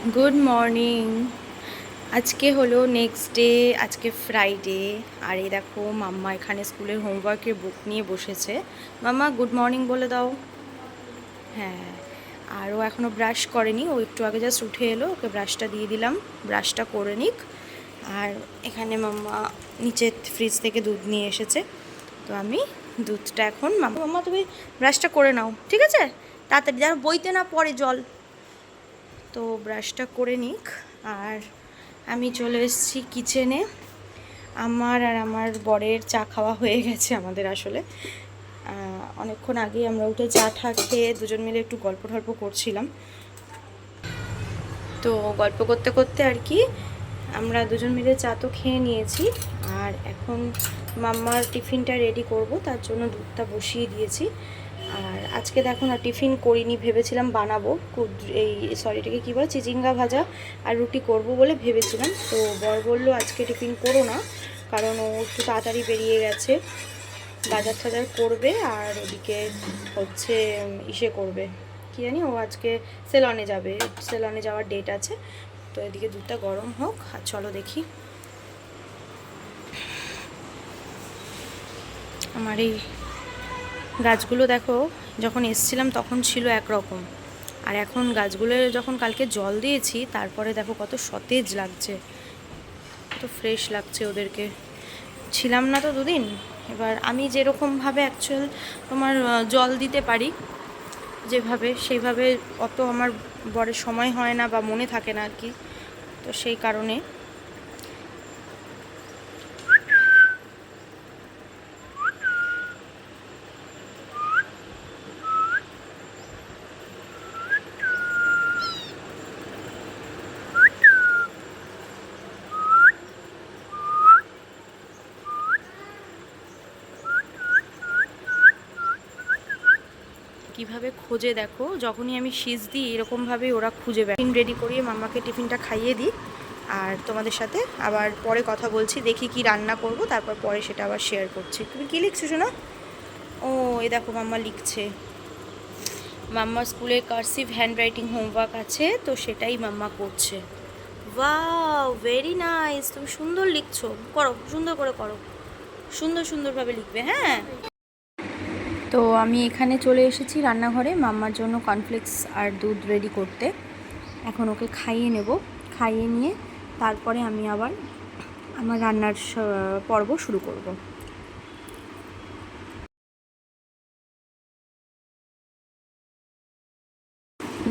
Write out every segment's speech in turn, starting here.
Good morning আজকে হলো next day আজকে ফ্রাইডে আর এই দেখো, মাম্মা এখানে স্কুলের হোমওয়ার্কের বুক নিয়ে বসেছে। মাম্মা গুড মর্নিং বলে দাও। হ্যাঁ আর ও এখনও ব্রাশ করেনি। ও একটু আগে জাস্ট উঠে এলো, ওকে ব্রাশটা দিয়ে দিলাম। ব্রাশটা করে নিক। আর এখানে মাম্মা নিচে ফ্রিজ থেকে দুধ নিয়ে এসেছে। তো আমি দুধটা এখন মাম্মা মাম্মা তুমি ব্রাশটা করে নাও, ঠিক আছে? তাড়াতাড়ি, যেন বইতে না পড়ে জল। তো ব্রাশটা করে নিক। আর আমি চলে এসেছি কিচেনে আমার আর আমার বরের চা খাওয়া হয়ে গেছে আমাদের আসলে। অনেকক্ষণ আগেই আমরা উঠে চা ঠা খেয়ে দুজন মিলে একটু গল্প টল্প করছিলাম। তো গল্প করতে করতে আর কি, আমরা দুজন মিলে চা তো খেয়ে নিয়েছি। আর এখন মাম্মার টিফিনটা রেডি করব, তার জন্য দুধটা বসিয়ে দিয়েছি। আজকে দেখো না, টিফিন করিনি, ভেবেছিলাম বানাবো। এই সরিটাকে কী বলে? চিচিঙ্গা ভাজা আর রুটি করব বলে ভেবেছিলাম। তো বর বলল, আজকে টিফিন করো না। কারণ ও একটু তাড়াতাড়ি বেরিয়ে গেছে। বাজার টাজার করবে আর ওদিকে হচ্ছে ইসে করবে। কি জানি, ও আজকে সেলনে যাবে। সেলনে যাওয়ার ডেট আছে। তো এদিকে দুধটা গরম হোক, আর চলো দেখি। আমার এই গাছগুলো দেখো, যখন এসছিলাম তখন ছিল একরকম। আর এখন গাছগুলো যখন কালকে জল দিয়েছি, তারপরে দেখো কত সতেজ লাগছে। কত ফ্রেশ লাগছে ওদেরকে। ছিলাম না তো দুদিন। এবার আমি যেরকমভাবে অ্যাকচুয়াল তোমার জল দিতে পারি, যেভাবে, সেইভাবে অত আমার বরের সময় হয় না বা মনে থাকে না আর কি। তো সেই কারণে কীভাবে খোঁজে দেখো। যখনই আমি সিজ দিই, এরকমভাবে ওরা খুঁজে টিফিন রেডি করিয়ে মাম্মাকে টিফিনটা খাইয়ে দিই। আর তোমাদের সাথে আবার পরে কথা বলছি, দেখি কি রান্না করব, তারপর পরে সেটা আবার শেয়ার করছি। তুমি কি লিখছো শোনা? ও, এ দেখো মাম্মা লিখছে। মাম্মার স্কুলে কার্সিভ হ্যান্ডরাইটিং হোমওয়ার্ক আছে, তো সেটাই মাম্মা করছে। ওয়াও ভেরি নাইস তুমি সুন্দর লিখছো। করো, সুন্দর করে করো। সুন্দর সুন্দরভাবে লিখবে হ্যাঁ? তো আমি এখানে চলে এসেছি রান্নাঘরে। মাম্মার জন্য কর্নফ্লেক্স আর দুধ রেডি করতে। এখন ওকে খাইয়ে নেব। খাইয়ে নিয়ে তারপরে আমি আবার আমার রান্নার পর্ব শুরু করব।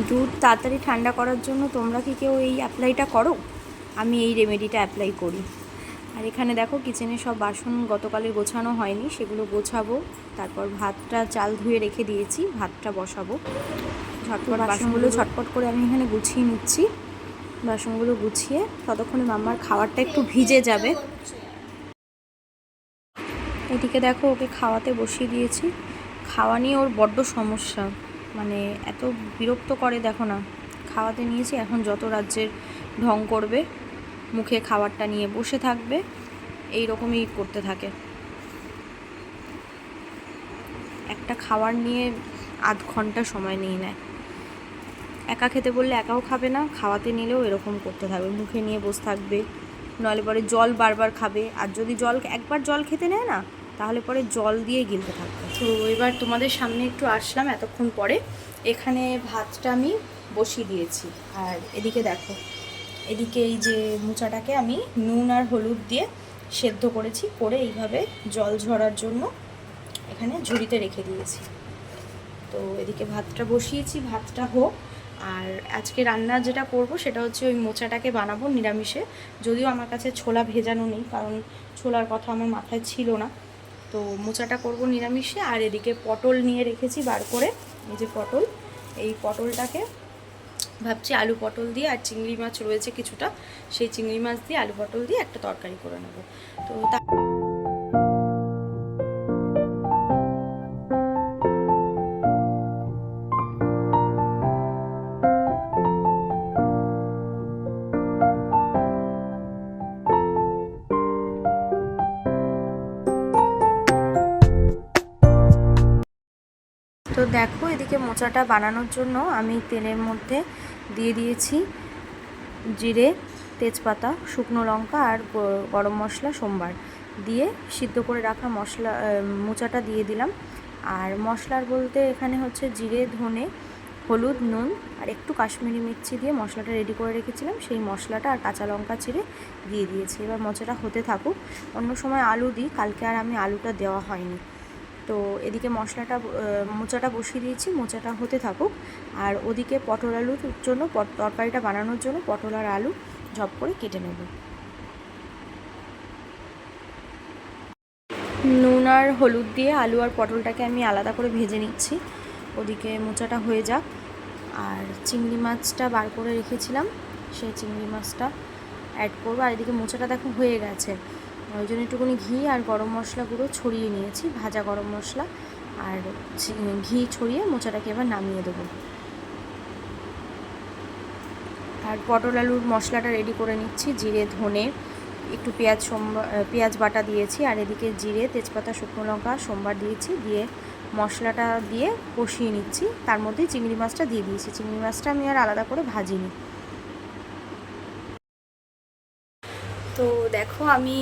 দুধ তাড়াতাড়ি ঠান্ডা করার জন্য তোমরা কি কেউ এই অ্যাপ্লাইটা করো? আমি এই রেমেডিটা অ্যাপ্লাই করি। আর এখানে দেখো কিচেনে সব বাসন গতকালের গোছানো হয়নি সেগুলো গোছাবো। তারপর ভাতটা চাল ধুয়ে রেখে দিয়েছি ভাতটা বসাবো। ঝটপট বাসনগুলো ঝটপট করে আমি এখানে গুছিয়ে নিচ্ছি। বাসনগুলো গুছিয়ে ততক্ষণে মাম্মার খাবারটা একটু ভিজে যাবে। এদিকে দেখো ওকে খাওয়াতে বসিয়ে দিয়েছি। খাওয়া নিয়ে ওর বড্ড সমস্যা। মানে এত বিরক্ত করে দেখো না। খাওয়াতে নিয়েছি এখন যত রাজ্যের ঢং করবে। মুখে খাবারটা নিয়ে বসে থাকবে। এই রকমই করতে থাকে। একটা খাবার নিয়ে আধ ঘণ্টা সময় নিয়ে নেয়। একা খেতে বললে একাও খাবে না, খাওয়াতে নিলেও এরকম করতে থাকবে। মুখে নিয়ে বসে থাকবে, নইলে পরে জল বারবার খাবে। আর যদি জল একবার জল খেতে নেয় না, তাহলে পরে জল দিয়ে গিলতে থাকবে। তো এবার তোমাদের সামনে একটু আসলাম এতক্ষণ পরে। এখানে ভাতটা আমি বসিয়ে দিয়েছি। আর এদিকে দেখো এদিকে এই যে মোচাটাকে আমি নুন আর হলুদ দিয়ে সেদ্ধ করেছি, করে এইভাবে জল ঝরার জন্য এখানে ঝুড়িতে রেখে দিয়েছি। তো এদিকে ভাতটা বসিয়েছি, ভাতটা হোক। আর আজকে রান্না যেটা করব সেটা হচ্ছে ওই মোচাটাকে বানাবো নিরামিষে। যদিও আমার কাছে ছোলা ভেজানো নেই, কারণ ছোলার কথা আমার মাথায় ছিল না। তো মোচাটা করব নিরামিষে। আর এদিকে পটল নিয়ে রেখেছি বার করে, এই যে পটল। এই পটলটাকে ভাবছি আলু পটল দিয়ে আর চিংড়ি মাছ রয়েছে কিছুটা, সেই চিংড়ি মাছ দিয়ে আলু পটল দিয়ে একটা তরকারি করে নেব। তো তা তো দেখো এদিকে মোচাটা বানানোর জন্য আমি তেলের মধ্যে দিয়ে দিয়েছি জিরে, তেজপাতা, শুকনো লঙ্কা আর গরম মশলা সোমবার। দিয়ে সিদ্ধ করে রাখা মশলা মোচাটা দিয়ে দিলাম। আর মশলার বলতে এখানে হচ্ছে জিরে, ধনে, হলুদ, নুন আর একটু কাশ্মীরি মির্চি দিয়ে মশলাটা রেডি করে রেখেছিলাম। সেই মশলাটা আর কাঁচা লঙ্কা চিড়ে দিয়ে দিয়েছি। এবার মোচাটা হতে থাকুক। অন্য সময় আলু দিই। কালকে আর আমি আলুটা দেওয়া হয়নি। তো এদিকে মশলাটা মোচাটা বসিয়ে দিয়েছি, মোচাটা হতে থাকুক। আর ওদিকে পটল আলুর জন্য তরকারিটা বানানোর জন্য পটল আর আলু ঝপ করে কেটে নেব। নুন আর হলুদ দিয়ে আলু আর পটলটাকে আমি আলাদা করে ভেজে নিচ্ছি। ওদিকে মোচাটা হয়ে যাক। আর চিংড়ি মাছটা বার করে রেখেছিলাম, সেই চিংড়ি মাছটা অ্যাড করব। আর এদিকে মোচাটা দেখো হয়ে গেছে। ওই জন্য একটুখানি ঘি আর গরম মশলা গুঁড়ো ছড়িয়ে নিয়েছি, ভাজা গরম মশলা আর ঘি ছড়িয়ে মোচাটাকে এবার নামিয়ে দেবো। আর পটল আলুর মশলাটা রেডি করে নিচ্ছি, জিরে, ধনে, একটু পেঁয়াজ সোমবার পেঁয়াজ বাটা দিয়েছি আর এদিকে জিরে, তেজপাতা, শুকনো লঙ্কা, সোমবার দিয়েছি, দিয়ে মশলাটা দিয়ে কষিয়ে নিচ্ছি। তার মধ্যেই চিংড়ি মাছটা দিয়ে দিয়েছি। চিংড়ি মাছটা আমি আর আলাদা করে ভাজিনি তো দেখো আমি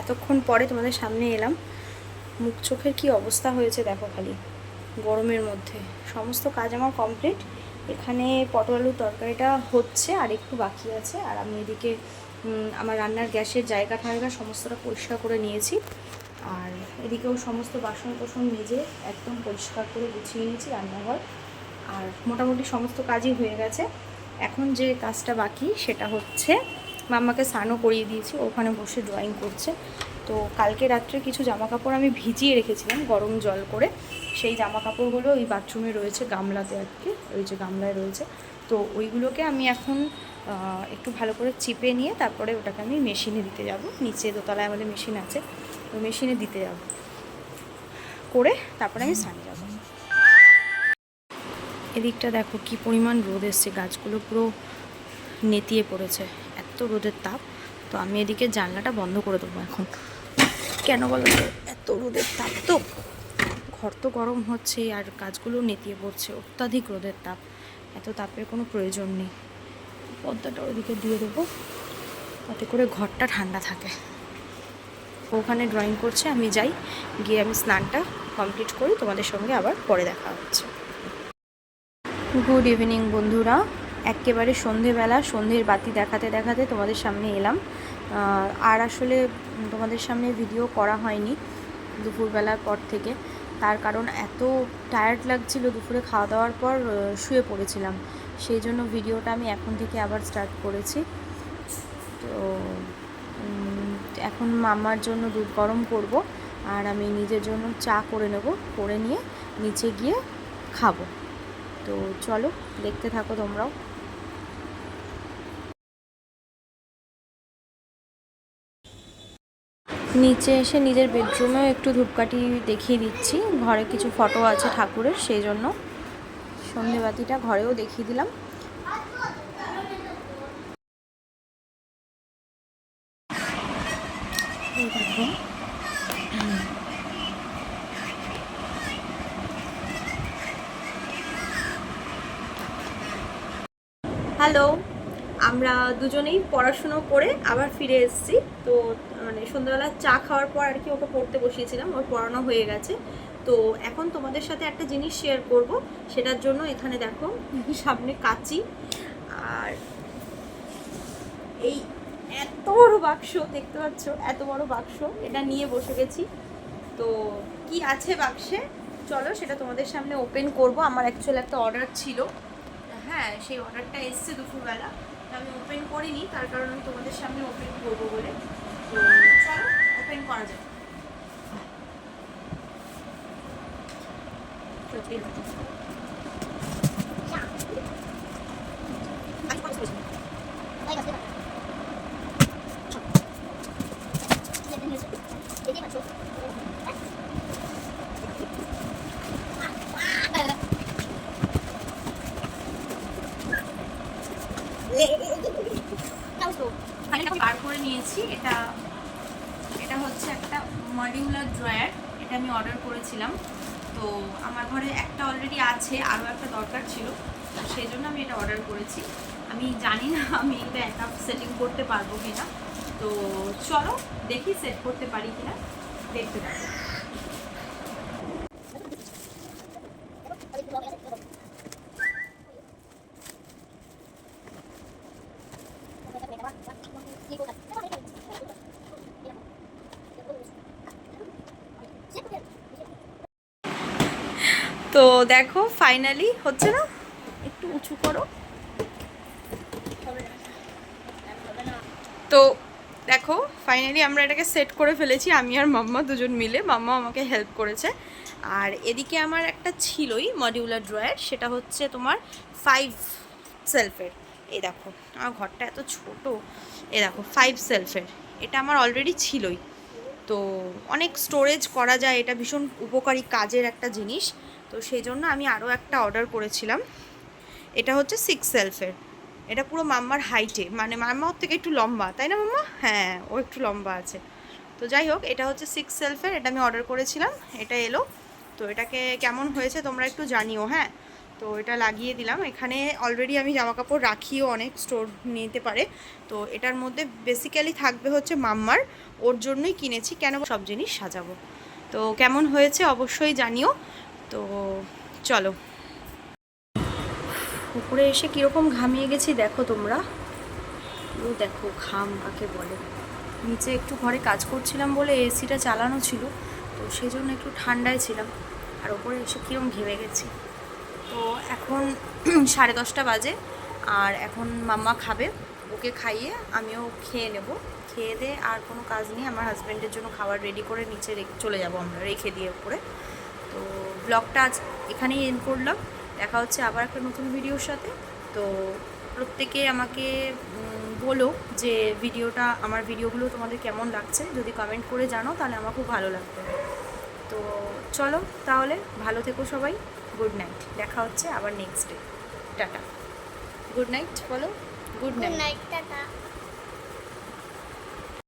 এতক্ষণ পরে তোমাদের সামনে এলাম। মুখ চোখের কী অবস্থা হয়েছে দেখো খালি, গরমের মধ্যে। সমস্ত কাজ আমার কমপ্লিট এখানে পটল আলুর তরকারিটা হচ্ছে আর একটু বাকি আছে। আর আমি এদিকে আমার রান্নার গ্যাসের জায়গা ঠায়গা সমস্তটা পরিষ্কার করে নিয়েছি। আর এদিকেও সমস্ত বাসন কোসন মেজে একদম পরিষ্কার করে গুছিয়ে নিয়েছি রান্নাঘর। আর মোটামুটি সমস্ত কাজই হয়ে গেছে। এখন যে কাজটা বাকি সেটা হচ্ছে মাম্মাকে স্নানও করিয়ে দিয়েছি ওখানে বসে ড্রয়িং করছে। তো কালকে রাত্রে কিছু জামা কাপড় আমি ভিজিয়ে রেখেছিলাম, গরম জল করে। সেই জামা কাপড়গুলো ওই বাথরুমে রয়েছে গামলাতে আর কি ওই যে গামলায় রয়েছে। তো ওইগুলোকে আমি এখন একটু ভালো করে চিপে নিয়ে তারপরে ওটাকে আমি মেশিনে দিতে যাব। নিচে দোতলায় আমাদের মেশিন আছে তো মেশিনে দিতে যাব। করে তারপরে আমি স্নান যাব। এদিকটা দেখো কি পরিমাণ রোদ এসছে, গাছগুলো পুরো নেতিয়ে পড়েছে। এত রোদের তাপ, তো আমি এদিকে জানলাটা বন্ধ করে দেবো এখন। কেন বলো এত রোদের তাপ তো। ঘর তো গরম হচ্ছে আর গাছগুলো নেতিয়ে পড়ছে, অত্যাধিক রোদের তাপ। এত তাপের কোনো প্রয়োজন নেই। পর্দাটা ওইদিকে দিয়ে দেবো, তাতে করে ঘরটা ঠান্ডা থাকে। ওখানে ড্রয়িং করছে, আমি যাই, গিয়ে আমি স্নানটা কমপ্লিট করি, তোমাদের সঙ্গে আবার পরে দেখা হচ্ছে। গুড ইভিনিং বন্ধুরা। একেবারে সন্ধেবেলা, সন্ধ্যের বাতি দেখাতে দেখাতে তোমাদের সামনে এলাম। আর আসলে তোমাদের সামনে ভিডিও করা হয়নি দুপুরবেলার পর থেকে। তার কারণ এত টায়ার্ড লাগছিল দুপুরে খাওয়া দাওয়ার পর শুয়ে পড়েছিলাম। সেই জন্য ভিডিওটা আমি এখন থেকে আবার স্টার্ট করেছি। তো এখন মামার জন্য দুধ গরম করব আর আমি নিজের জন্য চা করে নেব, করে নিয়ে নিচে গিয়ে খাব। তো চলো, দেখতে থাকো তোমরাও। নিচে এসে নিজের বেডরুমেও একটু ধূপকাঠি দেখিয়ে দিচ্ছি। ঘরে কিছু ফটো আছে ঠাকুরের, সেই জন্য সন্ধেবাতিটা ঘরেও দেখিয়ে দিলাম। হ্যালো আমরা দুজনেই পড়াশুনো করে আবার ফিরে এসেছি। তো মানে সন্ধ্যাবেলা চা খাওয়ার পর আর কি ওকে পড়তে বসিয়েছিলাম, ওর পড়ানো হয়ে গেছে। তো এখন তোমাদের সাথে একটা জিনিস শেয়ার করব, সেটার জন্য এখানে দেখো, সামনে কাচি। আর এই এত বড় বাক্স, দেখতে পাচ্ছ? এত বড় বাক্স, এটা নিয়ে বসে গেছি। তো কি আছে বাক্সে? চলো, সেটা তোমাদের সামনে ওপেন করব। আমার অ্যাকচুয়ালি একটা অর্ডার ছিল। হ্যাঁ সেই অর্ডারটা এসছে দুপুরবেলা। আমি ওপেন করিনি, তার কারণ আমি তোমাদের সামনে ওপেন করব বলে। তো চলো ওপেন করা যাক। বার করে নিয়েছি এটা মডিউলার ড্রয়ার, এটা আমি অর্ডার করেছিলাম। তো আমার ঘরে একটা অলরেডি আছে, আরও একটা দরকার ছিল, তো সেই জন্য আমি এটা অর্ডার করেছি। আমি জানি না আমি এটা একা সেটিং করতে পারব কিনা। তো চলো দেখি সেট করতে পারি কিনা, দেখতে পাবো তো দেখো ফাইনালি হচ্ছে না? একটু উঁচু করো। তো দেখো ফাইনালি আমরা এটাকে সেট করে ফেলেছি, আমি আর মাম্মা দুজন মিলে। মাম্মা আমাকে হেল্প করেছে। আর এদিকে আমার একটা ছিলই মডিউলার ড্রয়ার সেটা হচ্ছে তোমার ফাইভ সেলফের এই দেখো, আমার ঘরটা এত ছোট। এ দেখো ফাইভ সেলফের এটা আমার অলরেডি ছিলই। তো অনেক স্টোরেজ করা যায়, এটা ভীষণ উপকারী কাজের একটা জিনিস। তো সেই জন্য আমি আরও একটা অর্ডার করেছিলাম। এটা হচ্ছে সিক্স সেলফের এটা পুরো মাম্মার হাইটে মানে মাম্মা ওর থেকে একটু লম্বা। তাই না মাম্মা? হ্যাঁ ও একটু লম্বা আছে। তো যাই হোক, এটা হচ্ছে সিক্স সেলফের এটা আমি অর্ডার করেছিলাম। এটা এলো। তো এটাকে কেমন হয়েছে তোমরা একটু জানিও হ্যাঁ? তো এটা লাগিয়ে দিলাম। এখানে অলরেডি আমি জামা কাপড় রাখিও অনেক স্টোর নিতে পারে। তো এটার মধ্যে বেসিক্যালি থাকবে হচ্ছে মাম্মার। ওর জন্যই কিনেছি। কেন সব জিনিস সাজাবো। তো কেমন হয়েছে অবশ্যই জানিও। তো চলো। উপরে এসে কীরকম ঘামিয়ে গেছি দেখো তোমরা। ও দেখো ঘাম কাকে বলে। নিচে একটু ঘরে কাজ করছিলাম বলে এসিটা চালানো ছিল, তো সেই জন্য একটু ঠান্ডায় ছিলাম। আর ওপরে এসে কীরকম ঘেমে গেছি। তো এখন সাড়ে দশটা বাজে, আর এখন মাম্মা খাবে, ওকে খাইয়ে আমিও খেয়ে নেব। খেয়ে দিয়ে আর কোনো কাজ নেই, আমার হাজব্যান্ডের জন্য খাবার রেডি করে নিচে চলে যাব আমরা, রেখে দিয়ে উপরে তো ব্লগটা আজ এখানেই এন্ড করলাম। দেখা হচ্ছে আবার একটা নতুন ভিডিওর সাথে। তো প্রত্যেকে আমাকে বলো যে ভিডিওটা আমার ভিডিওগুলো তোমাদের কেমন লাগছে? যদি কমেন্ট করে জানো, তাহলে আমার খুব ভালো লাগবে। তো চলো তাহলে, ভালো থেকো সবাই। গুড নাইট দেখা হচ্ছে আবার next day tata. Good night বলো। Good night tata.